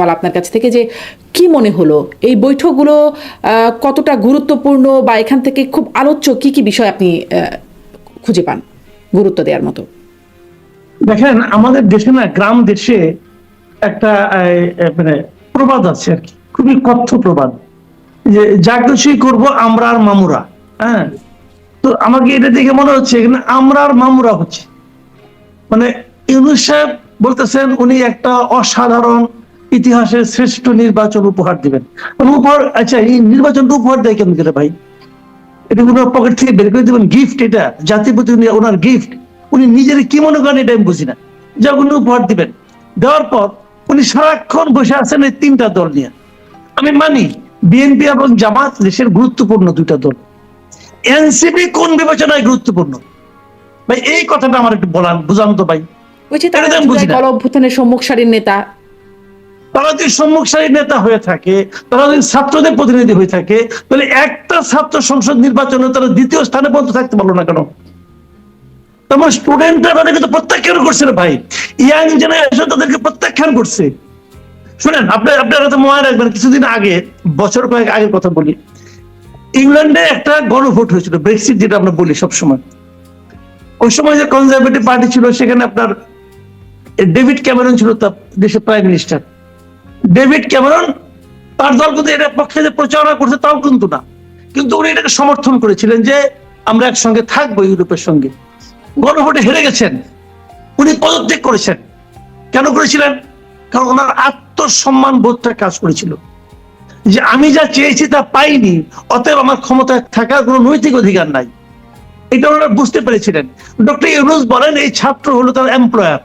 বল আপনার কাছ থেকে যে কি মনে হলো? এই বৈঠকগুলো কতটা গুরুত্বপূর্ণ বা এখান থেকে খুব আলোচ্য কি কি বিষয় আপনি খুঁজে পান গুরুত্ব দেওয়ার মতো? দেখেন, আমাদের দেশে না, গ্রাম দেশে একটা মানে প্রবাদ আছে আর কি, খুবই কথ্য প্রবাদ। যে যা কিছুই করব আমরা আর মামুরা হ্যাঁ? তো আমাকে এটা দেখে মনে হচ্ছে এখানে আমরা আর মামুরা হচ্ছে। মানে ইউনুস সাহেব বলতেছেন, উনি একটা অসাধারণ ইতিহাসের শ্রেষ্ঠ নির্বাচন উপহার দিবেন। উপহার আচ্ছা এই নির্বাচনটা উপহার দেয় কেন করে ভাই? এটা ওনার পকেট থেকে বের করে দেবেন? গিফট এটা জাতির প্রতি ওনার গিফট উনি নিজের কি মনে করেন এটা আমি বুঝি না। যা উনি উপহার দিবেন। দেওয়ার পর উনি সারাক্ষণ বসে আছেন এই তিনটা দল নিয়ে। আমি মানি বিএনপি এবং জামাত দেশের গুরুত্বপূর্ণ দুইটা দল। এনসিপি কোন বিবেচনায় গুরুত্বপূর্ণ? ভাই এই কথাটা আমার একটু বলান বুঝান তো ভাই। তো সম্মুখ সারির নেতা তারা যদি সম্মুখ নেতা হয়ে থাকে তারা যদি ছাত্রদের প্রতিনিধি হয়ে থাকে, তাহলে একটা ছাত্র সংসদ নির্বাচনে তারা দ্বিতীয় স্থানে পর্যন্ত থাকতে পারল না কেন? তেমন স্টুডেন্টরা তাদেরকে তো প্রত্যাখ্যান করছে রে ভাই। ইয়াং জেনারেশন তাদেরকে প্রত্যাখ্যান করছে। শুনেন, আপনি, আপনারা তো মনে রাখবেন, কিছুদিন আগে, বছর কয়েক আগের কথা বলি, ইংল্যান্ডে একটা গণভোট হয়েছিল ব্রেক্সিট যেটা আমরা বলি সবসময়। ওই সময় যে কনজারভেটিভ পার্টি ছিল, সেখানে আপনার ডেভিড ক্যামেরন ছিল তার দেশের প্রাইম মিনিস্টার ডেভিড ক্যামেরন তার দল কিন্তু এটার পক্ষে যে প্রচারণা করছে তাও কিন্তু না। কিন্তু উনি এটাকে সমর্থন করেছিলেন যে আমরা একসঙ্গে থাকব ইউরোপের সঙ্গে। গণভোটে হেরে গেছেন। উনি পদত্যাগ করেছেন। কেন করেছিলেন? কারণ ওনার আত্মসম্মান বোধটা কাজ করেছিল। যে আমি যা চেয়েছি তা পাইনি, অতএব আমার ক্ষমতায় থাকার কোনো নৈতিক অধিকার নাই। এটা ওনারা বুঝতে পেরেছিলেন। ডক্টর ইউনুস বলেন, এই ছাত্র হলো তার এমপ্লয়ার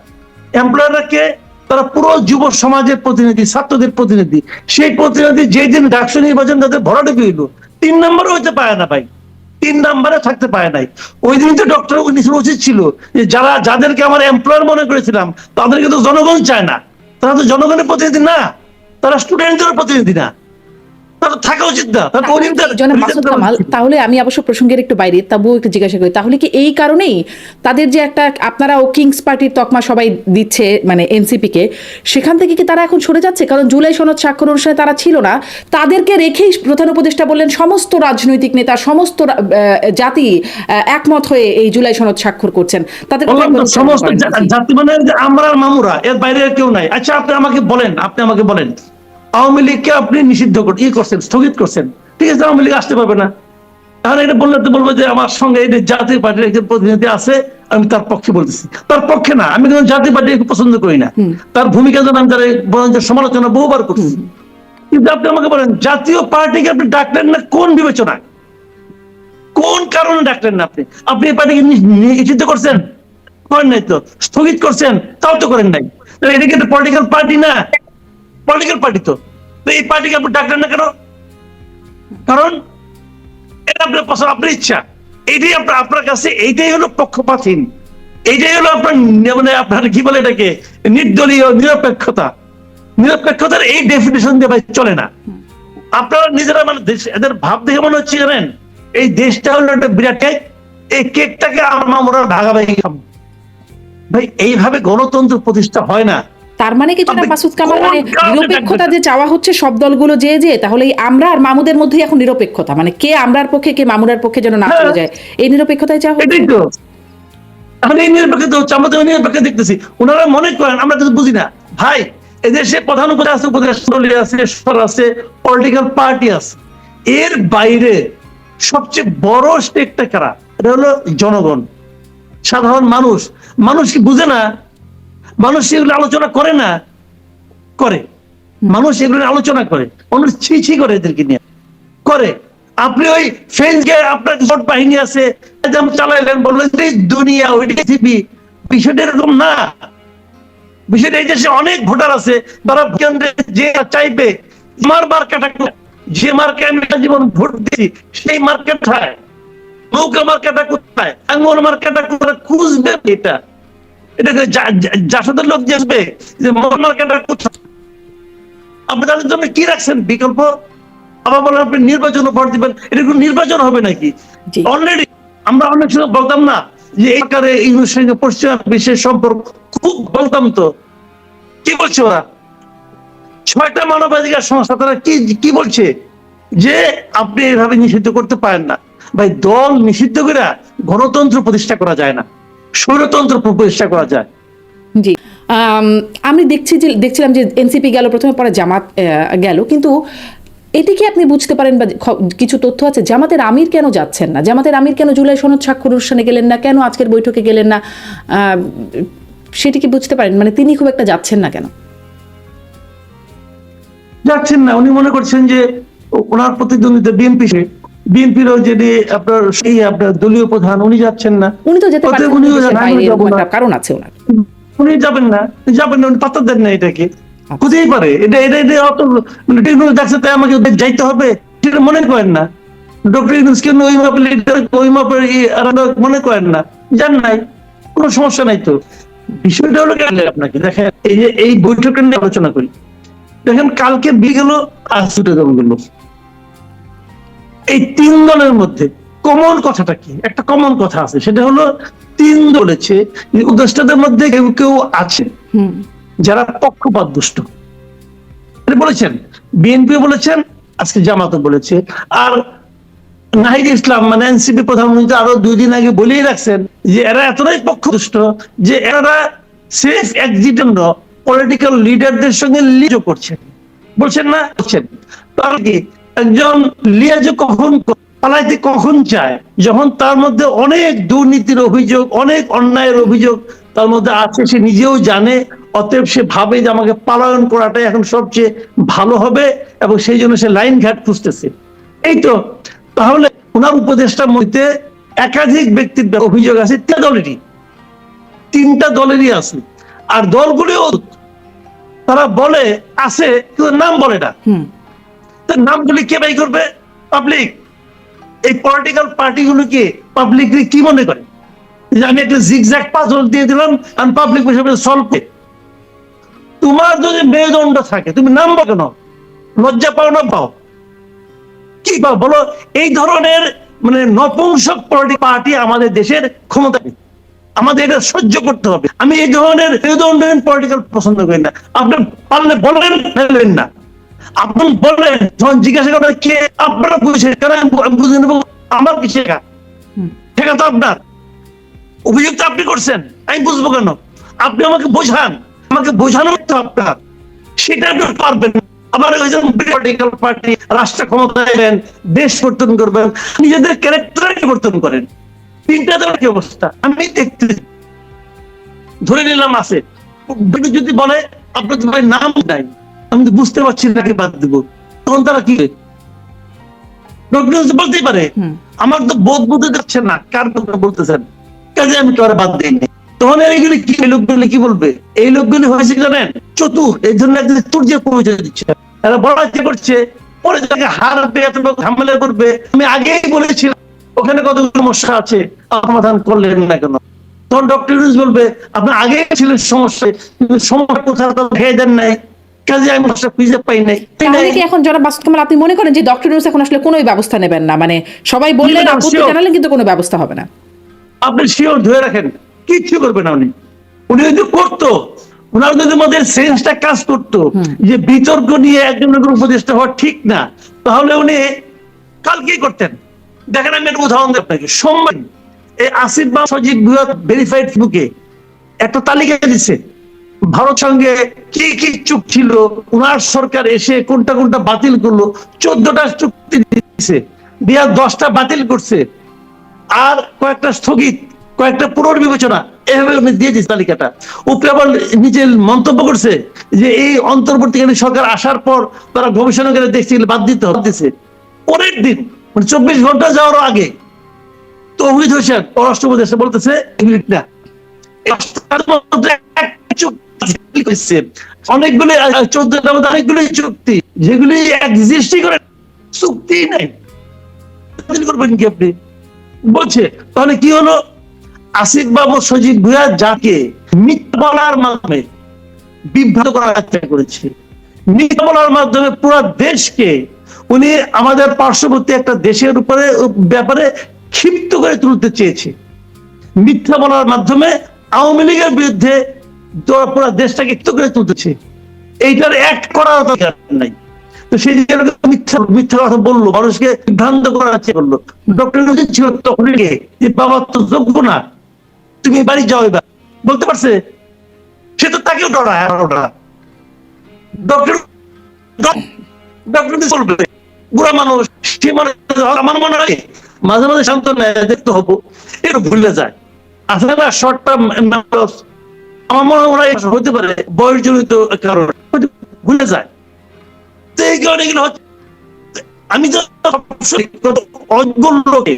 এমপ্লয়াররা কে? তারা পুরো যুব সমাজের প্রতিনিধি, ছাত্রদের প্রতিনিধি। সেই প্রতিনিধি যেই দিন ডাকসু নির্বাচন, তাদের ভরাটে হইল তিন নম্বরে হইতে পায় না ভাই। তিন নাম্বারে থাকতে পারে নাই। ওই দিন তো ডক্টর নিশ্চয় উচিত ছিল যে যারা, যাদেরকে আমার এমপ্লয়ার মনে করেছিলাম, তাদেরকে তো জনগণ চায় না। তারা তো জনগণের প্রতিনিধি না। তারা স্টুডেন্টদের প্রতিনিধি না। থাকা উচিত না। তাহলে আমি অবশ্য প্রসঙ্গের একটু বাইরে তবুও একটু জিজ্ঞাসা করি। তাহলে কি এই কারণেই তাদের যে একটা আপনারা ও কিংস পার্টির তকমা সবাই দিচ্ছে মানে এনসিপি কে সেখান থেকে কি তারা এখন সরে যাচ্ছে? কারণ জুলাই সনদ স্বাক্ষর অনুষ্ঠানে তারা ছিল না। তাদেরকে রেখেই প্রধান উপদেষ্টা বললেন সমস্ত রাজনৈতিক নেতা সমস্ত জাতি একমত হয়ে এই জুলাই সনদ স্বাক্ষর করছেন। তাদের সমস্ত। জাতি মানে আমরা মামুরা এর বাইরে কেউ নাই। আচ্ছা আপনি আমাকে বলেন আপনি আমাকে বলেন। আওয়ামী লীগকে আপনি নিষিদ্ধ ই করছেন স্থগিত করছেন। ঠিক আছে আওয়ামী লীগ আসতে পারবে না। তাহলে এটা বললে তো বলব যে আমার সঙ্গে এই জাতীয় পার্টির একজন প্রতিনিধি আছে আমি তার পক্ষে বলতেছি। তার পক্ষে না আমি কিন্তু জাতীয় পার্টিকে পছন্দ করি না। তার ভূমিকা যেন আমি তার বরঞ্চ সমালোচনা বহুবার করছি। কিন্তু আপনি আমাকে বলেন জাতীয় পার্টিকে আপনি ডাকলেন না কোন বিবেচনায়? কোন কারণে ডাকলেন না আপনি? আপনি এই পার্টিকে নিষিদ্ধ করছেন? করেন নাই তো। স্থগিত করছেন? তাও তো করেন নাই। এটা কিন্তু পলিটিক্যাল পার্টি না? পলিটিক্যাল পার্টি তো। এই পার্টিকে আপনি ডাকলেন না কেন? কারণ এটা আপনার পছন্দ আপনার ইচ্ছা। এইটাই আপনার আপনার কাছে এইটাই হলো পক্ষপাতহীন। এইটাই হলো আপনার মানে আপনার কি বলে এটাকে? নির্দলীয়, নিরপেক্ষতা। নিরপেক্ষতার এই ডেফিনেশন দিয়ে চলে না। আপনারা নিজেরা মানে দেশ- এদের ভাব দেখে মনে হচ্ছে জানেন? এই দেশটা হলো একটা বিরাট কেক এই কেকটাকে আমরা ভাগাভাগি খাব। ভাই, এইভাবে গণতন্ত্র প্রতিষ্ঠা হয় না। তার মানে কি জনাব মাসুদ কামাল মানে নিরপেক্ষতা যে চাওয়া হচ্ছে সব দলগুলো যে যে তাহলে আমরা আর মামুদের মধ্যে এখন নিরপেক্ষতা। মানে কে আমরার পক্ষে কে মামুরার পক্ষে যেন না চলে হ্যাঁ। যায় এই নিরপেক্ষতায় চাওয়া হচ্ছে? এখন এই নিরপেক্ষ হচ্ছে নিরপেক্ষ দেখতেছি। ওনারা মনে করেন আমরা কিন্তু বুঝি না। ভাই এদেশে প্রধান উপদেশ আছে উপদেশ আছে সর আছে পলিটিক্যাল পার্টি আছে। এর বাইরে সবচেয়ে বড় স্টেকটা কারা? এটা হলো জনগণ সাধারণ মানুষ। মানুষ কি বুঝে না মানুষ এগুলো আলোচনা করে না, করে। মানুষ এগুলো আলোচনা করে। মানুষ ছি ছি করে এদেরকে নিয়ে। করে। আপনি ওই ফ্রেঞ্চকে আপনার ভোট বাহিনী আছে চালাইলেন, বললেন যে দুনিয়া ওই পৃথিবী বিষয়টা এরকম না। বিষয়টা এই দেশে অনেক ভোটার আছে, তারা কেন্দ্রে যে চাইবে আমার মার্কাটা যে মার্কে আমি জীবন ভোট দিয়েছি, সেই মার্কেট নৌকা মার্কেটটা কোথায়? আঙ্গুর মার্কেটটা কোথায়? খুঁজবে এটা? যা- জাসদের লোক যে আসবে আপনি তাদের জন্য কি রাখছেন? বিকল্প? আবার বলেন আপনি নির্বাচন ভোট দিবেন এটা কোনো নির্বাচন হবে নাকি? অলরেডি আমরা অনেক সময় বলতাম না যে এই ইংরেজ সঙ্গে পশ্চিমা বিশ্বের সম্পর্ক খুব বলতাম তো। কি বলছে ওরা? ছয়টা মানবাধিকার সংস্থা তারা কি কি বলছে? যে আপনি এভাবে নিষিদ্ধ করতে পারেন না। ভাই দল নিষিদ্ধ করে গণতন্ত্র প্রতিষ্ঠা করা যায় না। স্বৈরতন্ত্র প্রতিষ্ঠা করা যায়। জি। আমি দেখছি যে দেখছিলাম যে এনসিপি গেল প্রথমে পরে জামাত গেল। কিন্তু এটি কি আপনি বুঝতে পারেন বা কিছু তথ্য আছে? জামাতের আমির কেন যাচ্ছেন না? জামাতের আমির কেন জুলাই সনদ স্বাক্ষর অনুষ্ঠানে গেলেন না? কেন আজকের বৈঠকে গেলেন না? আহ, সেটি কি বুঝতে পারেন? মানে তিনি খুব একটা যাচ্ছেন না কেন? যাচ্ছেন না। উনি মনে করছেন যে ওনার প্রতিদ্বন্দ্বিতা বিএনপি বিএনপির যিনি আপনার সেই আপনার দলীয় প্রধান উনি যাচ্ছেন না। উনি তো যেতে অতএব পারছেন উনিও দেশের যান, বাইরে আমিও এরকম যাব না। একটা কারণ আছে ওনার উনি যাবেন না যাবেন না উনি পাত্তা দেন না এটাকে। হতেই পারে। এটা এটা এটা অত মানে টেকনোলজি দেখছে তাই আমাকে যাইতে হবে সেটা মনে করেন না। ডক্টর ওই লিডার ওই মনে করেন না? জান নাই কোনো সমস্যা নাই তো। বিষয়টা হলো কেন আপনাকে দেখেন এই যে এই বৈঠকটা নিয়ে আলোচনা করি। দেখেন কালকে বিয়ে গেল আজ ছুটে এই তিন দলের মধ্যে কমন কথাটা কি? একটা কমন কথা আছে সেটা হলো তিন দলেছে উপদেষ্টাদের মধ্যে কেউ কেউ আছে যারা পক্ষপাত দুষ্ট। বলেছেন বিএনপি বলেছেন আজকে জামাতও বলেছে। আর নাহিদ ইসলাম মানে এনসিপি প্রধানমন্ত্রী আরও দুই দিন আগে বলেই রাখছেন যে এরা এতটাই পক্ষদুষ্ট যে এরা সেফ এক্সিট পলিটিক্যাল লিডারদের সঙ্গে লিজ করছেন। বলছেন না বলছেন। তাহলে কি একজন লিয়াজ কখন পালাইতে কখন চায়, যখন তার মধ্যে অনেক দুর্নীতির অভিযোগ, অনেক অন্যায়ের অভিযোগ তার মধ্যে আছে, সে নিজেও জানে, অতএব সে ভাবে যে আমাকে পালায়ন করাটাই এখন সবচেয়ে ভালো হবে এবং সেই জন্য সে লাইন ঘাট খুঁজতেছে। এই তো, তাহলে ওনার উপদেষ্টার মধ্যে একাধিক ব্যক্তির অভিযোগ আছে তিন দলেরই। তিনটা দলেরই আছে। আর দলগুলিও তারা বলে, আছে, কিন্তু নাম বলে না। তার নামগুলি কে বাই করবে? পাবলিক এই পলিটিক্যাল পার্টিগুলোকে পাবলিক কি মনে করে? যে আমি একটা জিগজ্যাগ পাজল দিয়ে দিলাম আর পাবলিক হিসেবে সলভ তোমার যদি মেরুদণ্ড থাকে, তুমি নামবো কেন? লজ্জা পাও না পাও? কি পাও? বলো, এই ধরনের মানে নপুংসক পলিটিক পার্টি আমাদের দেশের ক্ষমতা আমাদের এটা সহ্য করতে হবে। আমি এই ধরনের মেরুদণ্ডহীন পলিটিক্যাল পছন্দ করি না। আপনি পারলে বলেন নাইলেন না। আপনি বললেন যখন জিজ্ঞাসা করেন কে আপনারা বুঝে কারণ আমি বুঝে নেব আমার কি শেখা? শেখা তো আপনার। অভিযোগ তো আপনি করছেন আমি বুঝব কেন? আপনি আমাকে বোঝান আমাকে বোঝানো তো আপনার। সেটা আপনি পারবেন। আবার ওই যে পলিটিক্যাল পার্টি রাষ্ট্র ক্ষমতায় এলেন দেশ পরিবর্তন করবেন নিজেদের ক্যারেক্টার পরিবর্তন করেন। তিনটা দলের কি অবস্থা? আমি দেখতে ধরে নিলাম আছে। যদি বলে আপনার নাম নাই। আমি তো বুঝতে পারছি না কি বাদ দিব। তখন তারা কি বলতেই পারে। আমার তো বোধ যাচ্ছে না কার কথা বলতেছেন? কাজে আমি কারও বাদ দিইনি তখন এইগুলি কি লোকগুলি কি বলবে? এই লোকগুলি হয়েছে জানেন? চতুর। এই জন্য তুর্যের পরিচয় দিচ্ছে। এরা বড় ইচ্ছে করছে। পরে যাকে হারবে অথবা ঝামেলা করবে। আমি আগেই বলেছিলাম ওখানে কতগুলো সমস্যা আছে সমাধান করলেন না কেন? তখন ডক্টর বলবে আপনি আগেই ছিলেন সমস্যা কিন্তু সমস্যা কোথাও খেয়ে দেন নাই। কাজে আমি খুঁজে পাই নাই। তাহলে কি এখন যারা বাস্তব কামাল আপনি মনে করেন যে ডক্টর এখন আসলে কোনো ব্যবস্থা নেবেন না? মানে সবাই বললেন আপত্তি জানালেন কিন্তু কোনো ব্যবস্থা হবে না। আপনি শিওর ধরে রাখেন। কিচ্ছু করবে না উনি। উনি যদি করতো ওনার যদি আমাদের সেন্সটা কাজ করতো যে বিতর্ক নিয়ে একজনের উপদেষ্টা হওয়া ঠিক না তাহলে উনি কালকেই করতেন। দেখেন আমি একটা উদাহরণ দিই আপনাকে। সোমবার এই আসিফ বা সজীব ভেরিফাইড বুকে একটা তালিকা দিচ্ছে ভারত সঙ্গে কি কি চুপ ছিল? ওনার সরকার এসে কোনটা কোনটা বাতিল করল? চোদ্দটা চুক্তি দিচ্ছে দিয়া দশটা বাতিল করছে। আর কয়েকটা স্থগিত, কয়েকটা পুনর্বিবেচনা, এভাবে দিয়ে তালিকাটা। উপরে আবার নিজে মন্তব্য করছে যে এই অন্তর্বর্তীকালীন সরকার আসার পর তারা গবেষণা করে দেখছে বাদ দিতে পরের দিন মানে চব্বিশ ঘণ্টা যাওয়ার আগে, তৌহিদ হোসেন, পররাষ্ট্র উপদেশে বলতেছে অনেকগুলি চোদ্দটার মধ্যে অনেকগুলি চুক্তি, যেগুলি এক্সিস্টই করে চুক্তি নাই। করবেন কি আপনি? বলছে, তাহলে কি হলো? আসিফ বাবু সজীব ভুয়া যাকে মিথ্যা বলার মাধ্যমে বিভ্রান্ত করার চেষ্টা করেছে। মিথ্যা বলার মাধ্যমে পুরো দেশকে উনি আমাদের পার্শ্ববর্তী একটা দেশের উপরে ব্যাপারে ক্ষিপ্ত করে তুলতে চেয়েছে। মিথ্যা বলার মাধ্যমে আওয়ামী লীগের বিরুদ্ধে পুরো দেশটাকে ক্ষিপ্ত করে তুলতেছে। এইটার অ্যাক্ট করার দরকার নাই। তো সেই মিথ্যা মিথ্যা কথা বলল, মানুষকে বিভ্রান্ত করার ডক্টর ছিল যে, বাবা তো যোগ্য না। তুমি বাড়ি যাও এবার। বলতে পারছে? সে তো তাকেও ওটা। ডক্টর ডক্টর বলবে, বুড়া মানুষ, সে মানে আমার মনে হয় মাঝে মাঝে শান্ত নেয় দেখতে হব। একটু ভুলে যায়। আসলে না শর্ট টার্ম আমার মনে হয় হতে পারে কারণ ভুলে যায়। আমি লোকে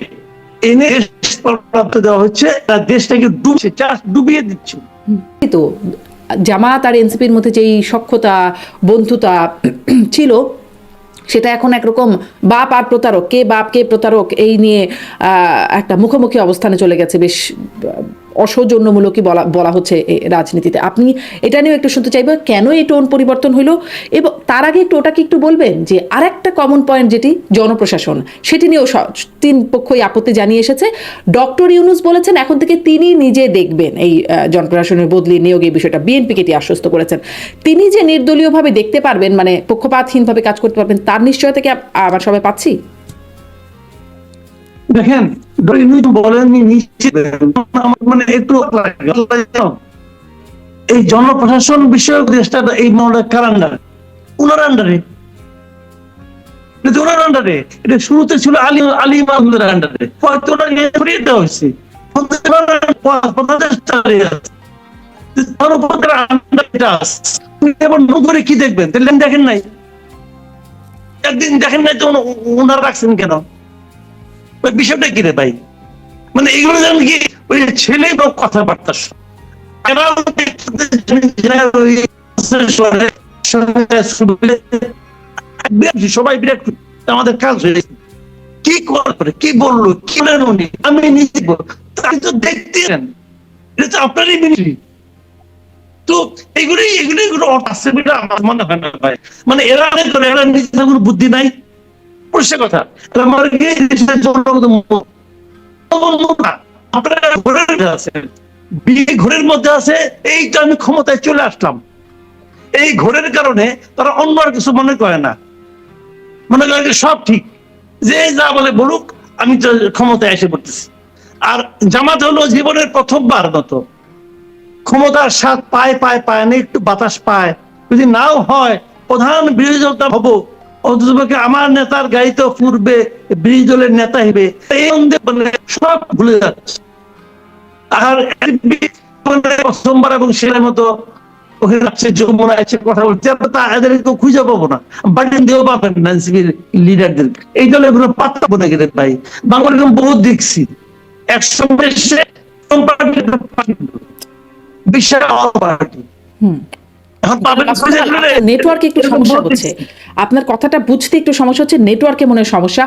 এনে দেওয়া হচ্ছে দেশটাকে ডুবছে চাষ ডুবিয়ে দিচ্ছে। তো জামাত আর এনসিপির মধ্যে যেই সক্ষতা বন্ধুতা ছিল, সেটা এখন একরকম বাপ আর প্রতারক, কে বাপ, কে প্রতারক, এই নিয়ে একটা মুখোমুখি অবস্থানে চলে গেছে বেশ অসৌজন্যমূলকই বলা বলা হচ্ছে রাজনীতিতে। আপনি এটা নিয়েও একটু শুনতে চাইব, কেন এই টোন পরিবর্তন হলো এবং তার আগে একটু ওটাকে একটু বলবেন যে আরেকটা কমন পয়েন্ট যেটি জনপ্রশাসন, সেটি নিয়েও তিন পক্ষই আপত্তি জানিয়ে এসেছে। ডক্টর ইউনুস বলেছেন, এখন থেকে তিনি নিজে দেখবেন এই জনপ্রশাসনের বদলি নিয়োগ এই বিষয়টা। বিএনপিকে এটি আশ্বস্ত করেছেন। তিনি যে নির্দলীয়ভাবে দেখতে পারবেন মানে পক্ষপাতহীনভাবে কাজ করতে পারবেন, তার নিশ্চয়তা কি আবার সবাই পাচ্ছি? দেখেন বলেননি আমার মানে একটু এই জনপ্রশাসন বিষয়ক দেশটা এই মামলা কার আন্ডারে উনার আন্ডারে ওনার আন্ডারে এটা শুরুতে ছিল আলী আলী মাহমুদের আন্ডারে হয়তো ওনাকে সরিয়ে দেওয়া হয়েছে। কি দেখবেন দেখেন নাই একদিন দেখেন নাই তো উনারা রাখছেন কেন? বিষয়টা কি রে ভাই মানে এগুলো যেন কি ওই ছেলে বা কথাবার্তা সবাই বিরাট আমাদের কাজ কি করবে কি বলল কি বলেন উনি? আমি নিজে। তাই তো দেখতেন। এটা তো আপনারই তো এগুলি এগুলি আছে বলে আমার মনে হয় না ভাই। মানে এরা অনেক করে, এরা নিজেদের কোনো বুদ্ধি নাই। পরিষ্কার কথা। আপনারা ঘোরের মধ্যে আছেন। বিয়ে ঘোরের মধ্যে আছে এই তো আমি ক্ষমতায় চলে আসলাম। এই ঘোরের কারণে তারা অন্য আর কিছু মনে করে না। মনে করে সব ঠিক। যে যা বলে বলুক, আমি তো ক্ষমতায় এসে পড়তেছি। আর জামাত হলো জীবনের প্রথমবার মতো। ক্ষমতার স্বাদ পায় পায় পায় না, একটু বাতাস পায়। যদি নাও হয়, প্রধান বিরোধী দলটা হব। অন্ততপক্ষে আমার নেতার বিরোধী দলের নেতা এই সব ভুলে যাচ্ছে। আর প্রথমবার এবং ছেলের মতো ওখানে যমুনা আছে কথা বলছে তা এদেরকে খুঁজে পাবো না। বাড়ির দিয়েও পাবেন না এনসিপির লিডারদের এই দলে কোনো পাত্তা বলে গেলে ভাই বাংলার বহুত দেখছি। একসঙ্গে এসে বিশাল পার্টি। নেটওয়ার্কে একটু সমস্যা হচ্ছে। আপনার কথাটা বুঝতে একটু সমস্যা হচ্ছে নেটওয়ার্কে মনে হয় সমস্যা।